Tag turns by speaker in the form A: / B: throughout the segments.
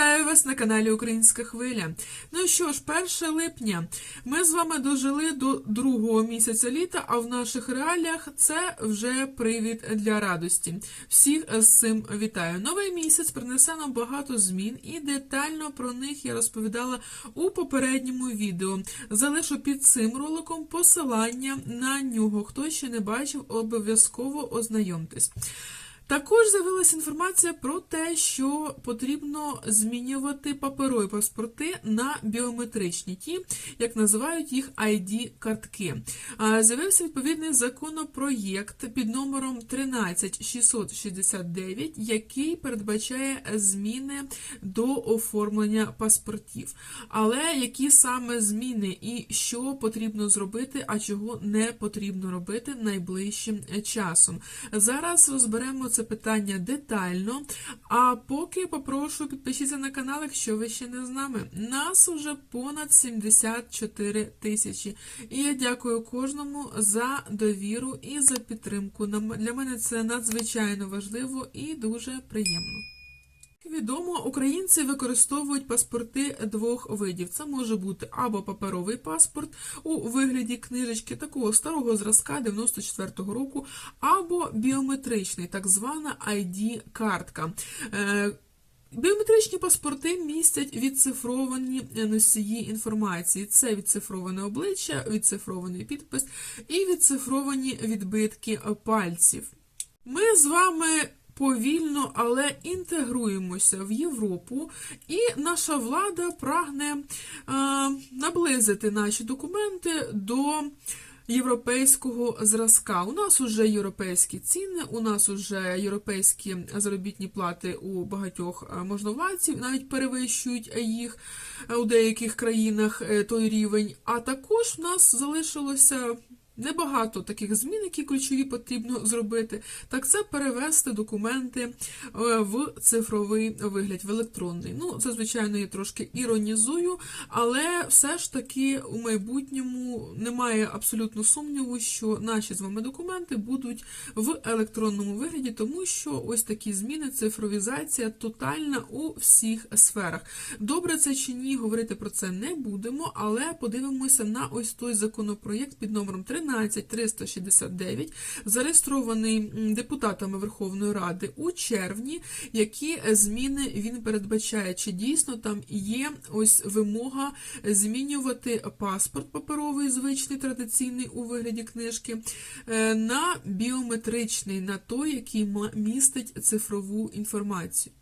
A: Вітаю вас на каналі Українська Хвиля. Ну що ж, 1 липня. Ми з вами дожили до другого місяця літа, а в наших реаліях це вже привід для радості. Всіх з цим вітаю. Новий місяць принесе нам багато змін, і детально про них я розповідала у попередньому відео. Залишу під цим роликом посилання на нього. Хто ще не бачив, обов'язково ознайомтесь. Також з'явилася інформація про те, що потрібно змінювати паперові паспорти на біометричні, ті, як називають їх ID-картки. З'явився відповідний законопроєкт під номером 13669, який передбачає зміни до оформлення паспортів. Але які саме зміни і що потрібно зробити, а чого не потрібно робити найближчим часом. Зараз розберемо це питання детально. А поки попрошу підпишіться на канал, якщо ви ще не з нами. Нас уже понад 74 тисячі. І я дякую кожному за довіру і за підтримку. Для мене це надзвичайно важливо і дуже приємно. Відомо, українці використовують паспорти двох видів. Це може бути або паперовий паспорт у вигляді книжечки такого старого зразка 94-го року, або біометричний, так звана ID-картка. Е, Біометричні паспорти містять відцифровані носії інформації. Це відцифроване обличчя, відцифрований підпис і відцифровані відбитки пальців. Ми з вами повільно, але інтегруємося в Європу, і наша влада прагне е, наблизити наші документи до європейського зразка. У нас уже європейські ціни, у нас уже європейські заробітні плати у багатьох е, можновладців, навіть перевищують їх е, у деяких країнах той рівень. А також в нас залишилося. Небагато таких змін, які ключові потрібно зробити, так це перевести документи е, в цифровий вигляд, в електронний. Ну, це, звичайно, я трошки іронізую, але все ж таки у майбутньому немає абсолютно сумніву, що наші з вами документи будуть в електронному вигляді, тому що ось такі зміни, цифровізація тотальна у всіх сферах. Добре це чи ні, говорити про це не будемо, але подивимося на ось той законопроєкт під номером 13369, зареєстрований депутатами Верховної Ради у червні. Які зміни він передбачає? Чи дійсно там є ось вимога змінювати паспорт паперовий, звичний, традиційний у вигляді книжки, е, на біометричний, на той, який містить цифрову інформацію.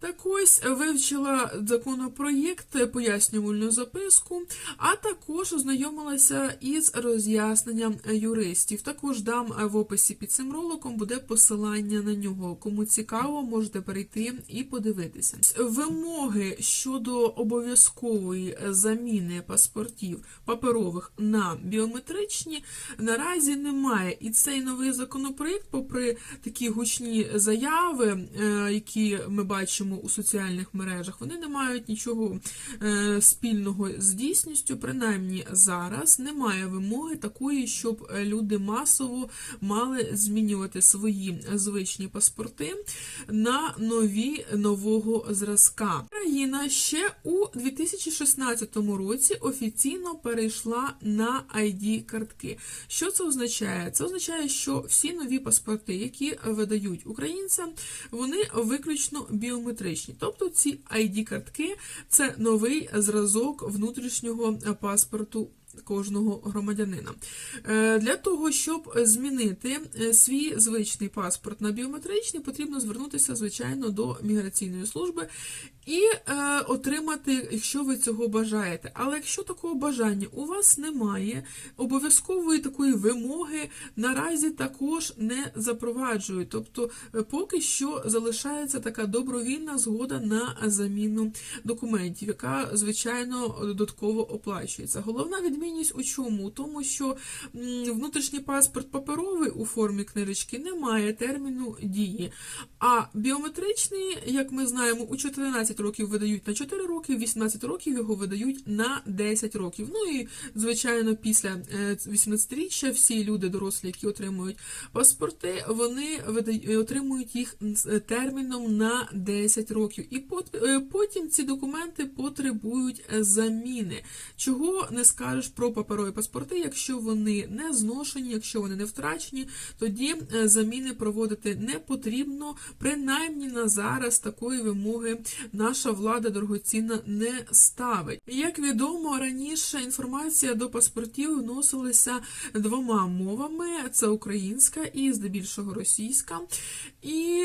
A: Так ось вивчила законопроєкт, пояснювальну записку, а також ознайомилася із роз'ясненням юристів. Також дам в описі під цим роликом буде посилання на нього. Кому цікаво, можете перейти і подивитися. Вимоги щодо обов'язкової заміни паспортів паперових на біометричні наразі немає. І цей новий законопроєкт, попри такі гучні заяви, е, які ми бачимо у соціальних мережах, вони не мають нічого е, спільного з дійсністю. Принаймні зараз немає вимоги такої, щоб е, люди масово мали змінювати свої звичні паспорти на нові нового зразка. Країна ще у 2016 році офіційно перейшла на ID-картки. Що це означає? Це означає, що всі нові паспорти, які видають українцям, вони виключно біометричні. Тобто ці ID-картки це новий зразок внутрішнього паспорту. Кожного громадянина Е, для того, щоб змінити е, свій звичний паспорт на біометричний, потрібно звернутися, звичайно, до міграційної служби і е, отримати, якщо ви цього бажаєте. Але якщо такого бажання у вас немає, обов'язкової такої вимоги наразі також не запроваджують. Тобто, е, поки що залишається така добровільна згода на заміну документів, яка звичайно додатково оплачується. Головна відмінність у чому? У тому, що внутрішній паспорт паперовий у формі книжечки не має терміну дії. А біометричний, як ми знаємо, у 14 17 років видають на 4 роки, 18 років його видають на 10 років. Ну і, звичайно, після е, 18-річчя всі люди дорослі, які отримують паспорти, вони видають, отримують їх з терміном на 10 років. І е, потім ці документи потребують е, заміни. Чого не скажеш про паперові паспорти, якщо вони не зношені, якщо вони не втрачені, тоді е, заміни проводити не потрібно. Принаймні на зараз такої вимоги наша влада дорогоцінна не ставить. Як відомо, раніше інформація до паспортів вносилася двома мовами: це українська і здебільшого російська. І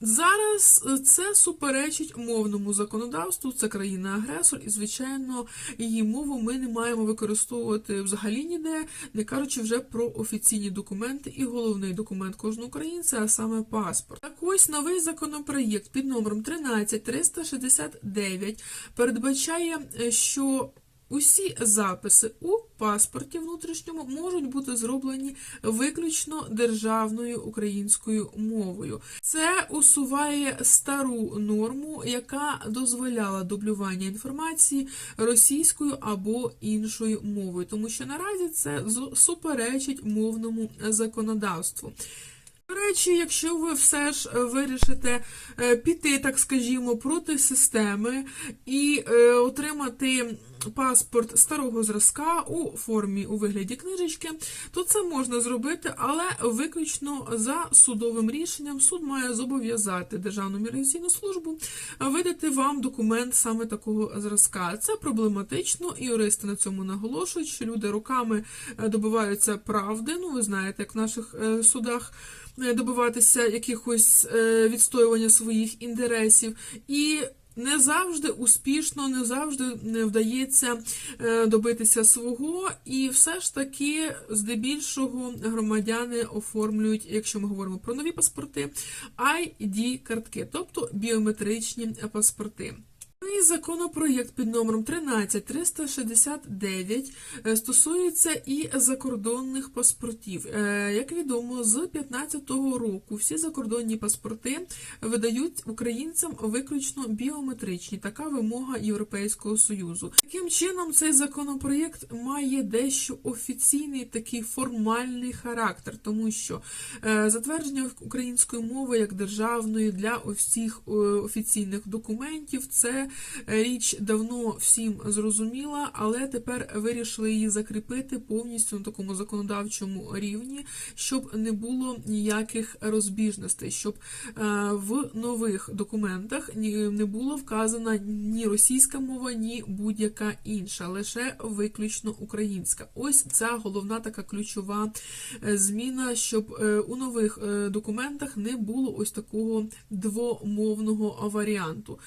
A: Зараз е, це суперечить мовному законодавству, це країна-агресор, і, звичайно, її мову ми не маємо використовувати взагалі ніде, не кажучи вже про офіційні документи і головний документ кожного українця, а саме паспорт. Так ось новий законопроєкт під номером 13369 передбачає, е, що Усі записи у паспорті внутрішньому можуть бути зроблені виключно державною українською мовою. Це усуває стару норму, яка дозволяла дублювання інформації російською або іншою мовою, тому що наразі це суперечить мовному законодавству. До речі, якщо ви все ж вирішите е, піти, так скажімо, проти системи і е, отримати паспорт старого зразка у формі у вигляді книжечки, то це можна зробити, але виключно за судовим рішенням суд має зобов'язати Державну міграційну службу видати вам документ саме такого зразка. Це проблематично, і юристи на цьому наголошують, що люди роками е, добиваються правди. Ну, ви знаєте, як в наших е, судах е, добиватися якихось відстоювання своїх інтересів. І не завжди успішно, не завжди не вдається е, добитися свого, і все ж таки, здебільшого, громадяни оформлюють, якщо ми говоримо про нові паспорти, ID-картки, тобто біометричні паспорти. І законопроєкт під номером 13369 е, стосується і закордонних паспортів. Е, Як відомо, з 2015 року всі закордонні паспорти видають українцям виключно біометричні. Така вимога Європейського союзу. Таким чином, цей законопроєкт має дещо офіційний такий формальний характер, тому що е, затвердження української мови як державної для усіх офіційних документів це річ давно всім зрозуміла, але тепер вирішили її закріпити повністю на такому законодавчому рівні, щоб не було ніяких розбіжностей, щоб е, в нових документах не було вказана ні російська мова, ні будь-яка інша, лише виключно українська. Ось ця головна така ключова е, зміна, щоб е, у нових документах не було ось такого двомовного варіанту.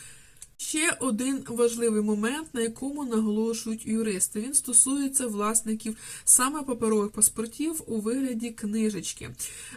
A: Ще один важливий момент, на якому наголошують юристи. Він стосується власників саме паперових паспортів у вигляді книжечки.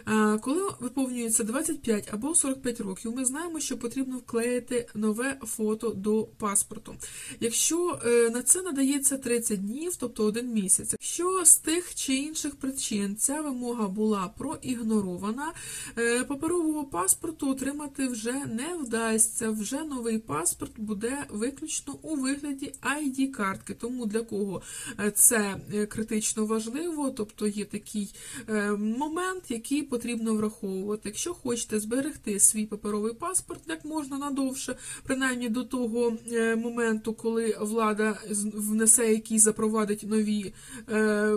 A: Е, Коли виповнюється 25 або 45 років, ми знаємо, що потрібно вклеїти нове фото до паспорту. Якщо е, на це надається 30 днів, тобто один місяць, якщо з тих чи інших причин ця вимога була проігнорована, е, паперового паспорту отримати вже не вдасться. Вже новий паспорт буде виключно у вигляді ID-картки. Тому для кого е, це е, критично важливо, тобто є такий е, момент, який потрібно враховувати. Якщо хочете зберегти свій паперовий паспорт як можна надовше, принаймні до того моменту, коли влада внесе якісь запровадить нові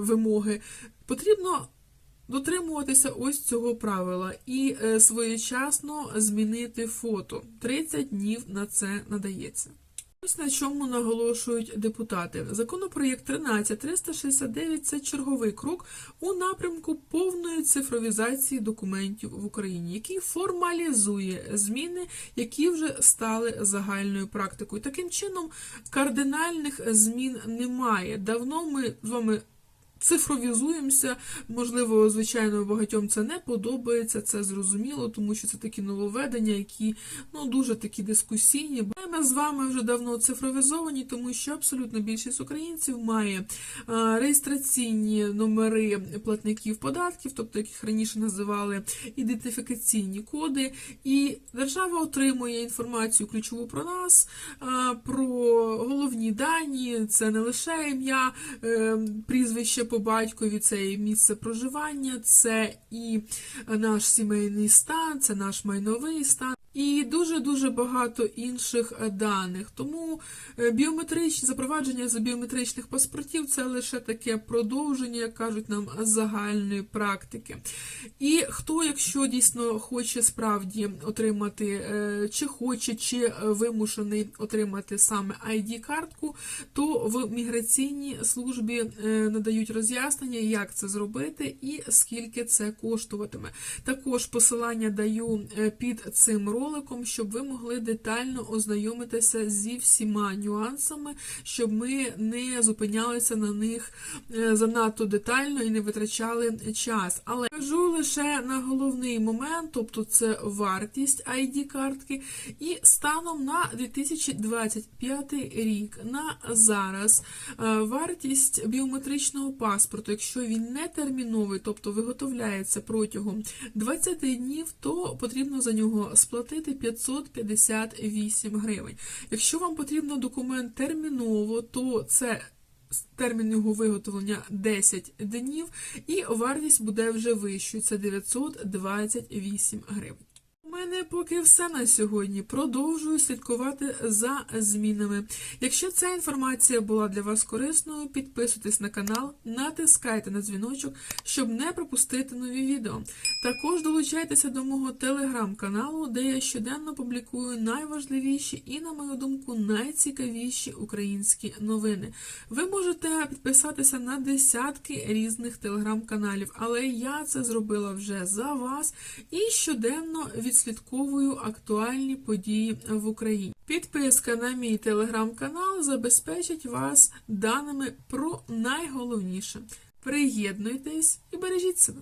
A: вимоги, потрібно. Дотримуватися ось цього правила і е, своєчасно змінити фото. 30 днів на це надається. Ось на чому наголошують депутати. Законопроєкт 13369 – це черговий крок у напрямку повної цифровізації документів в Україні, який формалізує зміни, які вже стали загальною практикою. Таким чином, кардинальних змін немає. Давно ми з вами цифровізуємося. Можливо, звичайно, багатьом це не подобається, це зрозуміло, тому що це такі нововведення, які ну дуже такі дискусійні. Ми з вами вже давно цифровізовані, тому що абсолютно більшість українців має реєстраційні номери платників податків, тобто яких раніше називали ідентифікаційні коди, і держава отримує інформацію ключову про нас, про головні дані, це не лише ім'я, е, прізвище по батькові, це і місце проживання, це і наш сімейний стан, це наш майновий стан. І дуже дуже багато інших е, даних. Тому е, біометричні запровадження за біометричних паспортів це лише таке продовження, як кажуть нам, загальної практики. І хто, якщо дійсно хоче справді отримати, е, чи хоче, чи вимушений отримати саме ID-картку, то в міграційній службі надають роз'яснення, як це зробити і скільки це коштуватиме. Також посилання даю під цим роликом роликом, щоб ви могли детально ознайомитися зі всіма нюансами, щоб ми не зупинялися на них е, занадто детально і не витрачали час. Але кажу лише на головний момент, тобто це вартість ID-картки, і станом на 2025 рік на зараз е, вартість біометричного паспорту, якщо він не терміновий, тобто виготовляється протягом 20 днів, то потрібно за нього сплатити сплатити 558 гривень. Якщо вам потрібно документ терміново, то це термін його виготовлення 10 днів, і вартість буде вже вищою, це 928 гривень. Мене поки все на сьогодні. Продовжую слідкувати за змінами. Якщо ця інформація була для вас корисною, підписуйтесь на канал, натискайте на дзвіночок, щоб не пропустити нові відео. Також долучайтеся до мого телеграм-каналу, де я щоденно публікую найважливіші і, на мою думку, найцікавіші українські новини. Ви можете підписатися на десятки різних телеграм-каналів, але я це зробила вже за вас і щоденно від відслідковую актуальні події в Україні. Підписка на мій телеграм-канал забезпечить вас даними про найголовніше. Приєднуйтесь і бережіть себе.